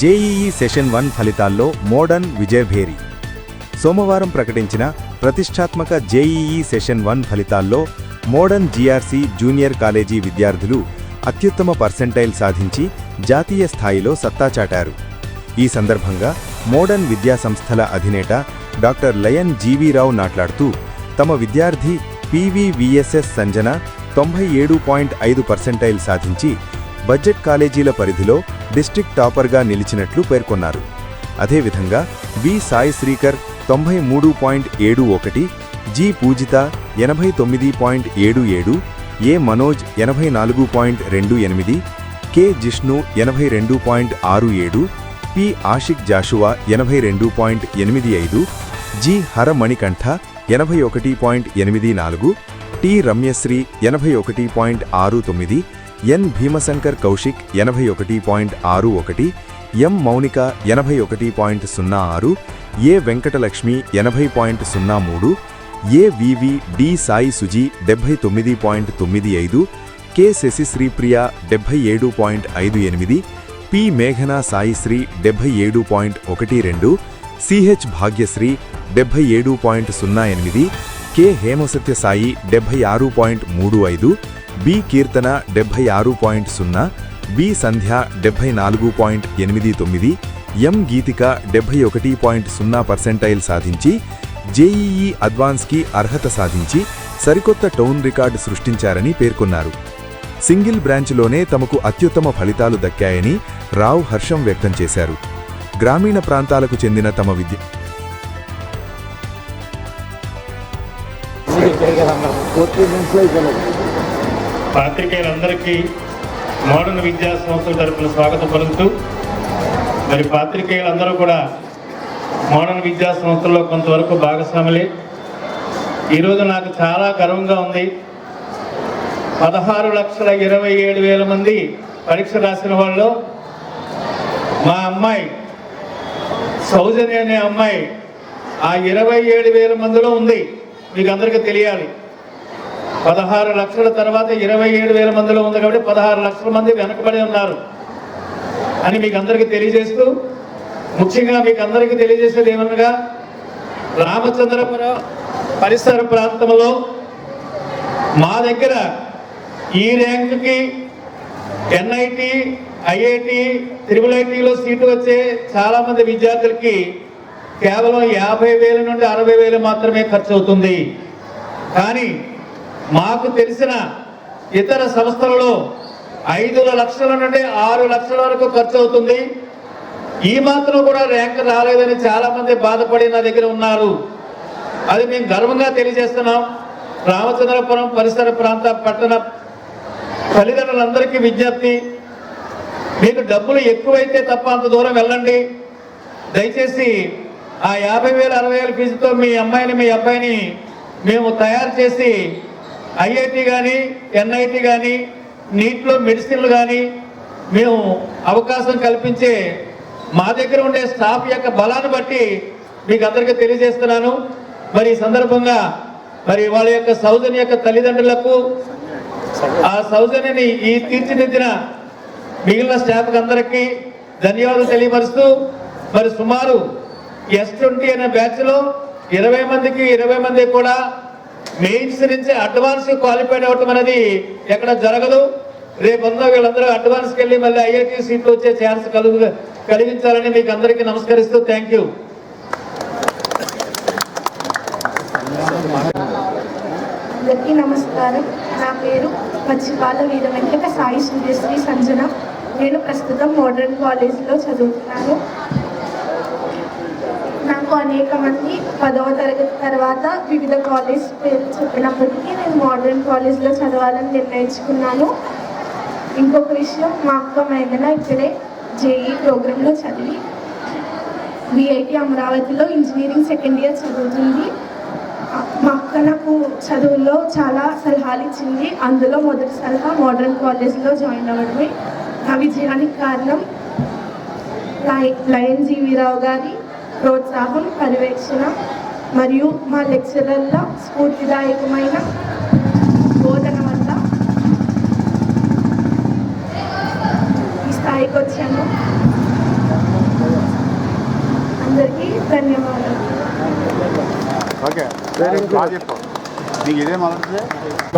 JEE session one ఫలితాల్లో modern విజయభేరి. సోమవారం ప్రకటించిన ప్రతిష్టాత్మక జేఈఈ సెషన్ వన్ ఫలితాల్లో మోడర్న్ జీఆర్సీ జూనియర్ కాలేజీ విద్యార్థులు అత్యుత్తమ పర్సెంటైల్ సాధించి జాతీయ స్థాయిలో సత్తా చాటారు. ఈ సందర్భంగా మోడర్న్ విద్యాసంస్థల అధినేత డాక్టర్ లయన్ జీవీరావు మాట్లాడుతూ తమ విద్యార్థి పీవీవీఎస్ఎస్ సంజన తొంభై ఏడు పాయింట్ ఐదు పర్సెంటైల్ సాధించి బడ్జెట్ కాలేజీల పరిధిలో డిస్ట్రిక్ట్ టాపర్గా నిలిచినట్లు పేర్కొన్నారు. అదేవిధంగా వి సాయి శ్రీకర్ తొంభై మూడు పాయింట్ ఏడు ఒకటి జి పూజిత ఎనభై తొమ్మిది పాయింట్ ఏడు ఏడు ఏ మనోజ్ ఎనభై నాలుగు పాయింట్ రెండు ఎనిమిది కె జిష్ణు ఎనభై రెండు పాయింట్ ఆరు ఏడు పి ఆషిక్ జాషువా ఎనభై రెండు పాయింట్ ఎనిమిది ఐదు జి హరమణికంఠ ఎనభై ఒకటి పాయింట్ ఎనిమిది నాలుగు టి రమ్యశ్రీ ఎనభై ఒకటి పాయింట్ ఆరు తొమ్మిది ఎన్ భీమశంకర్ కౌశిక్ ఎనభై ఒకటి పాయింట్ ఆరు ఒకటి ఎం మౌనిక ఎనభై ఒకటి పాయింట్ సున్నా ఆరు ఏ వెంకటలక్ష్మి ఎనభై పాయింట్ సున్నా మూడు A V V D Sai Suji డెబ్బై తొమ్మిది పాయింట్ తొమ్మిది ఐదు కె శశిశ్రీప్రియ డెబ్బై ఏడు పాయింట్ ఐదు ఎనిమిది పి మేఘనా సాయిశ్రీ డెబ్బై ఏడు పాయింట్ ఒకటి రెండు సిహెచ్ భాగ్యశ్రీ డెబ్బై ఏడు పాయింట్ సున్నా ఎనిమిది కె హేమసత్య సాయి డెబ్బై ఆరు పాయింట్ మూడు ఐదు బి కీర్తన డెబ్బై ఆరు పాయింట్ సున్నా బి సంధ్య డెబ్బై నాలుగు పాయింట్ ఎనిమిది తొమ్మిది ఎం గీతిక డెబ్బై ఒకటి పాయింట్ సున్నా పర్సెంటైల్ సాధించి జేఈఈ అడ్వాన్స్కి అర్హత సాధించి సరికొత్త టౌన్ రికార్డు సృష్టించారని పేర్కొన్నారు. సింగిల్ బ్రాంచ్లోనే తమకు అత్యుత్తమ ఫలితాలు దక్కాయని రావ్ హర్షం వ్యక్తం చేశారు. గ్రామీణ ప్రాంతాలకు చెందిన తమ విద్య పాత్రికేయులందరికీ మోడర్న్ విద్యా సంస్థల తరపున స్వాగతం పలుకుతూ మరి పాత్రికేయులందరూ కూడా మోడర్న్ విద్యా సంస్థల్లో కొంతవరకు భాగస్వాములే. ఈరోజు నాకు చాలా గర్వంగా ఉంది. పదహారు లక్షల ఇరవై ఏడు వేల మంది పరీక్ష రాసిన వాళ్ళు మా అమ్మాయి సౌజన్య అనే అమ్మాయి ఆ ఇరవై ఏడు వేల మందిలో ఉంది. మీకు అందరికీ తెలియాలి. పదహారు లక్షల తర్వాత ఇరవై ఏడు వేల మందిలో ఉంది కాబట్టి పదహారు లక్షల మంది వెనకబడి ఉన్నారు అని మీకు అందరికీ తెలియజేస్తూ ముఖ్యంగా మీకు అందరికీ తెలియజేసేది ఏమనగా రామచంద్రపురం పరిసర ప్రాంతంలో మా దగ్గర ఈ ర్యాంకుకి ఎన్ఐటి ఐఐటి త్రిబుల్ ఐటీలో సీటు వచ్చే చాలామంది విద్యార్థులకి కేవలం యాభై వేల నుండి అరవై వేలు మాత్రమే ఖర్చు అవుతుంది కానీ మాకు తెలిసిన ఇతర సంస్థలలో ఐదు లక్షల నుండి ఆరు లక్షల వరకు ఖర్చు అవుతుంది. ఈ మాత్రం కూడా ర్యాంక్ రాలేదని చాలా మంది బాధపడి నా దగ్గర ఉన్నారు. అది మేము గర్వంగా తెలియజేస్తున్నాం. రామచంద్రపురం పరిసర ప్రాంత పట్టణ తల్లిదండ్రులందరికీ విజ్ఞప్తి మీకు డబ్బులు ఎక్కువైతే తప్ప అంత దూరం వెళ్ళండి. దయచేసి ఆ యాభై వేల అరవై వేల ఫీజుతో మీ అమ్మాయిని మీ అబ్బాయిని మేము తయారు చేసి ఐఐటి కానీ ఎన్ఐటి కానీ నీట్లో మెడిసిన్లు కానీ మేము అవకాశం కల్పించే మా దగ్గర ఉండే స్టాఫ్ యొక్క బలాన్ని బట్టి మీకు అందరికీ తెలియజేస్తున్నాను. మరి ఈ సందర్భంగా మరి వాళ్ళ యొక్క సౌజన్య యొక్క తల్లిదండ్రులకు ఆ సౌజన్యని ఈ తీర్చిదిద్దిన మిగిలిన స్టాఫ్ అందరికీ ధన్యవాదాలు తెలియపరుస్తూ మరి సుమారు ఎస్ ట్వంటీ అనే బ్యాచ్లో ఇరవై మందికి ఇరవై మంది కూడా మెయిన్స్ నుంచి అడ్వాన్స్ క్వాలిఫైడ్ అవటం అనేది ఎక్కడ జరగదు. రేపంతా వీళ్ళందరూ అడ్వాన్స్కి వెళ్ళి మళ్ళీ ఐఐటి సీట్లు వచ్చే ఛాన్స్ కలుగు కలిగించాలని మీకు అందరికీ నమస్కరిస్తూ థ్యాంక్ యూ. అందరికీ నమస్కారం. నా పేరు మచ్చిపాల వీర వెంకట సాయి సూర్యశ్రీ సంజన. నేను ప్రస్తుతం మోడర్న్ కాలేజ్లో చదువుతున్నాను. నాకు అనేక మంది పదవ తరగతి తర్వాత వివిధ కాలేజ్ పేరు చెప్పినప్పటికీ నేను మోడర్న్ కాలేజ్లో చదవాలని నిర్ణయించుకున్నాను. ఇంకొక విషయం మా అక్క మేఘన ఇక్కడే జేఈ ప్రోగ్రాంలో చదివి విఐటి అమరావతిలో ఇంజనీరింగ్ సెకండ్ ఇయర్ చదువుతుంది. మా అక్క నాకు చదువుల్లో చాలా సలహాలు ఇచ్చింది. అందులో మొదటి సలహా మోడర్న్ కాలేజ్లో జాయిన్ అవ్వడమే. నా విజయానికి కారణం లయన్ జీవీరావు గారి ప్రోత్సాహం పర్యవేక్షణ మరియు మా లెక్చరర్ల స్ఫూర్తిదాయకమైన బోధన వల్ల ఈ స్థాయికి వచ్చాను అందరికీ ధన్యవాదాలు.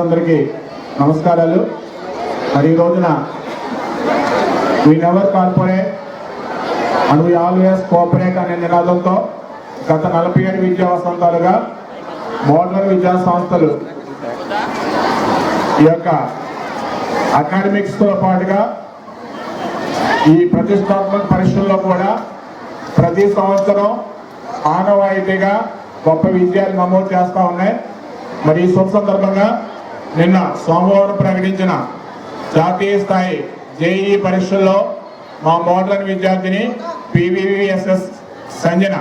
అందరికీ నమస్కారాలు. మరి ఈ రోజున we never corporate and we always cooperate అనే నినాదంతో గత నలభై ఏడు విద్యా వసంతాలుగా మోడల్ విద్యా సంస్థలు ఈ యొక్క అకాడమిక్స్తో పాటుగా ఈ ప్రతిష్టాత్మక పరీక్షల్లో కూడా ప్రతి సంవత్సరం ఆనవాయితీగా గొప్ప విజయాలు నమోదు చేస్తూ ఉన్నాయి. మరి ఈ శుభ సందర్భంగా నిన్న సోమవారం ప్రకటించిన జాతీయ స్థాయి జేఈ పరీక్షల్లో మా మోడల్ విద్యార్థిని PVVSS Sanjana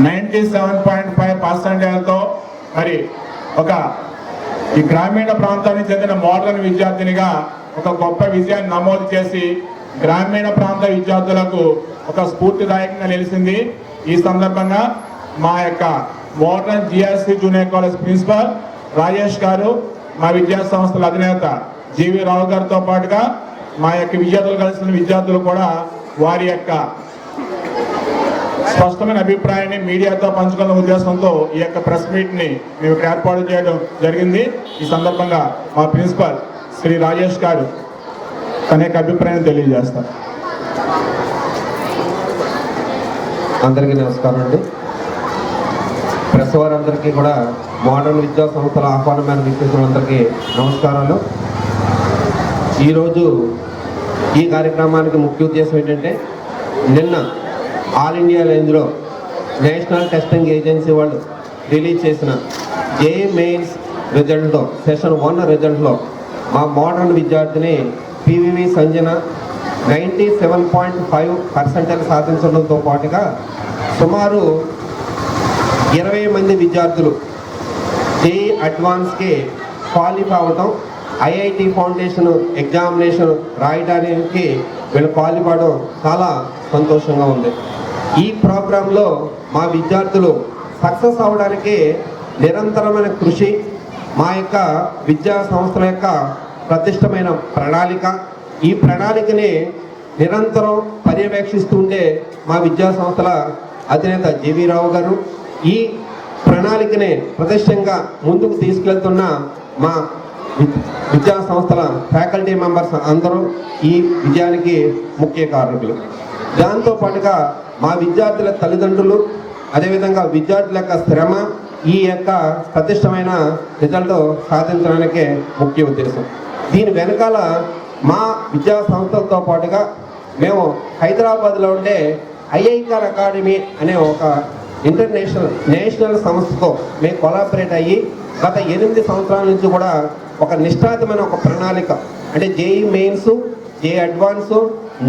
ninety seven point five పర్సెంటేజ్తో మరి ఒక ఈ గ్రామీణ ప్రాంతానికి చెందిన మోడల్ విద్యార్థినిగా ఒక గొప్ప విజయాన్ని నమోదు చేసి గ్రామీణ ప్రాంత విద్యార్థులకు ఒక స్ఫూర్తిదాయకంగా నిలిచింది. ఈ సందర్భంగా మా యొక్క modern GRC junior college principal Rajesh గారు మా విద్యా సంస్థల అధినేత జీవి రావు గారితో పాటుగా మా యొక్క విద్యార్థులు కలిసిన విద్యార్థులు కూడా వారి యొక్క స్పష్టమైన అభిప్రాయాన్ని మీడియాతో పంచుకున్న ఉద్దేశంతో ఈ యొక్క ప్రెస్ మీట్ని మేము ఇక్కడ ఏర్పాటు చేయడం జరిగింది. ఈ సందర్భంగా మా ప్రిన్సిపాల్ శ్రీ రాజేష్ గారు తన యొక్క అభిప్రాయం తెలియజేస్తారు. అందరికీ నమస్కారం అండి. ప్రెస్ వారందరికీ కూడా మోడర్న్ విద్యా సంస్థల ఆహ్వానం మీద నమస్కారాలు. ఈరోజు ఈ కార్యక్రమానికి ముఖ్య ఉద్దేశం ఏంటంటే నిన్న ఆల్ ఇండియా రేంజ్లో నేషనల్ టెస్టింగ్ ఏజెన్సీ వాళ్ళు రిలీజ్ చేసిన ఏ మెయిన్స్ రిజల్ట్లో సెషన్ వన్ రిజల్ట్లో మా మోడర్న్ విద్యార్థిని P V V Sanjana ninety seven point five percentage సాధించడంతో పాటుగా సుమారు ఇరవై మంది విద్యార్థులు జేఈ అడ్వాన్స్కి క్వాలిఫై అవ్వటం ఐఐటి ఫౌండేషన్ ఎగ్జామినేషన్ రాయడానికి వీళ్ళు పాల్పడడం చాలా సంతోషంగా ఉంది. ఈ ప్రోగ్రాంలో మా విద్యార్థులు సక్సెస్ అవ్వడానికి నిరంతరమైన కృషి మా యొక్క విద్యా సంస్థల యొక్క ప్రతిష్టమైన ప్రణాళిక ఈ ప్రణాళికని నిరంతరం పర్యవేక్షిస్తుంటే మా విద్యా సంస్థల అధినేత జేవీ రావు గారు ఈ ప్రణాళికని ప్రతిష్టంగా ముందుకు తీసుకెళ్తున్న మా విద్యా సంస్థల ఫ్యాకల్టీ మెంబర్స్ అందరూ ఈ విజయానికి ముఖ్య కారకులు. దాంతో పాటుగా మా విద్యార్థుల తల్లిదండ్రులు అదేవిధంగా విద్యార్థుల యొక్క శ్రమ ఈ యొక్క ప్రతిష్టమైన రిజల్ట్ సాధించడానికే ముఖ్య ఉద్దేశం. దీని వెనకాల మా విద్యా సంస్థలతో పాటుగా మేము హైదరాబాద్లో ఉండే ఐఐకార్ అకాడమీ అనే ఒక ఇంటర్నేషనల్ నేషనల్ సంస్థతో మేము కొలాబరేట్ అయ్యి గత ఎనిమిది సంవత్సరాల నుంచి కూడా ఒక నిష్ఠాతమైన ఒక ప్రణాళిక. అంటే జేఈ మెయిన్స్ ఏ అడ్వాన్స్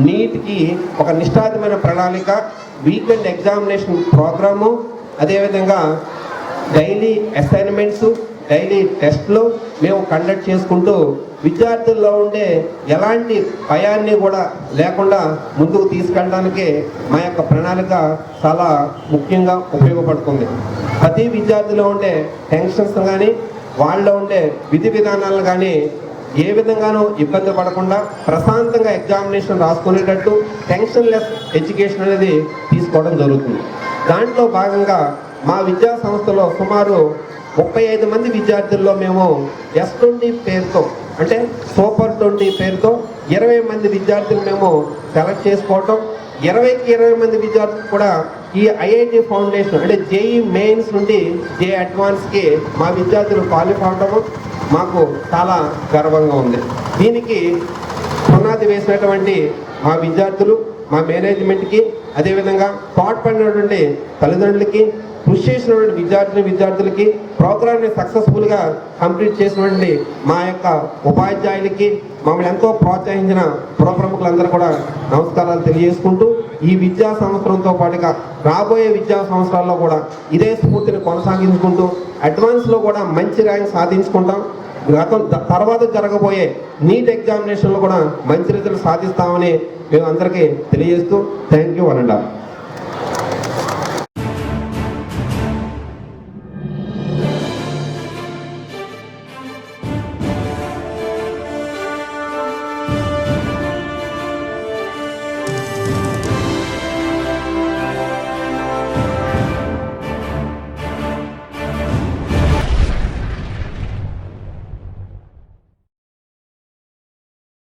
నీట్కి ఒక నిష్ఠాతమైన ప్రణాళిక వీకెండ్ ఎగ్జామినేషన్ ప్రోగ్రాము అదేవిధంగా డైలీ అసైన్మెంట్స్ డైలీ టెస్ట్లు మేము కండక్ట్ చేసుకుంటూ విద్యార్థుల్లో ఉండే ఎలాంటి భయాన్ని కూడా లేకుండా ముందుకు తీసుకెళ్ళడానికి మా యొక్క ప్రణాళిక చాలా ముఖ్యంగా ఉపయోగపడుతుంది. ప్రతి విద్యార్థిలో ఉండే టెన్షన్స్ కానీ వాళ్ళలో ఉండే విధి విధానాలను కానీ ఏ విధంగానూ ఇబ్బంది పడకుండా ప్రశాంతంగా ఎగ్జామినేషన్ రాసుకునేటట్టు టెన్షన్ లెస్ ఎడ్యుకేషన్ అనేది తీసుకోవడం జరుగుతుంది. దాంట్లో భాగంగా మా విద్యా సంస్థలో సుమారు ముప్పై ఐదు మంది విద్యార్థుల్లో మేము ఎస్ ట్వంటీ పేరుతో అంటే సూపర్ ట్వంటీ పేరుతో ఇరవై మంది విద్యార్థులు మేము సెలెక్ట్ చేసుకోవటం ఇరవైకి ఇరవై మంది విద్యార్థులు కూడా ఈ ఐఐటి ఫౌండేషన్ అంటే జేఈ మెయిన్స్ నుండి జే అడ్వాన్స్కి మా విద్యార్థులు క్వాలిఫై అవడము మాకు చాలా గర్వంగా ఉంది. దీనికి పునాది వేసినటువంటి మా విద్యార్థులు మా మేనేజ్మెంట్కి అదేవిధంగా తోడ్పడినటువంటి తల్లిదండ్రులకి కృషి చేసినటువంటి విద్యార్థులు విద్యార్థులకి ప్రోగ్రామ్ని సక్సెస్ఫుల్గా కంప్లీట్ చేసినటువంటి మా యొక్క ఉపాధ్యాయులకి మమ్మల్ని ఎంతో ప్రోత్సహించిన పురప్రముఖులందరూ కూడా నమస్కారాలు తెలియజేసుకుంటూ ఈ విద్యా సంవత్సరంతో పాటుగా రాబోయే విద్యా సంవత్సరాల్లో కూడా ఇదే స్ఫూర్తిని కొనసాగించుకుంటూ అడ్వాన్స్లో కూడా మంచి ర్యాంక్ సాధించుకుంటాం. గతం తర్వాత జరగబోయే నీట్ ఎగ్జామినేషన్లో కూడా మంచి రిజల్ట్ సాధిస్తామని మేము అందరికీ తెలియజేస్తూ థ్యాంక్ యూ అనండి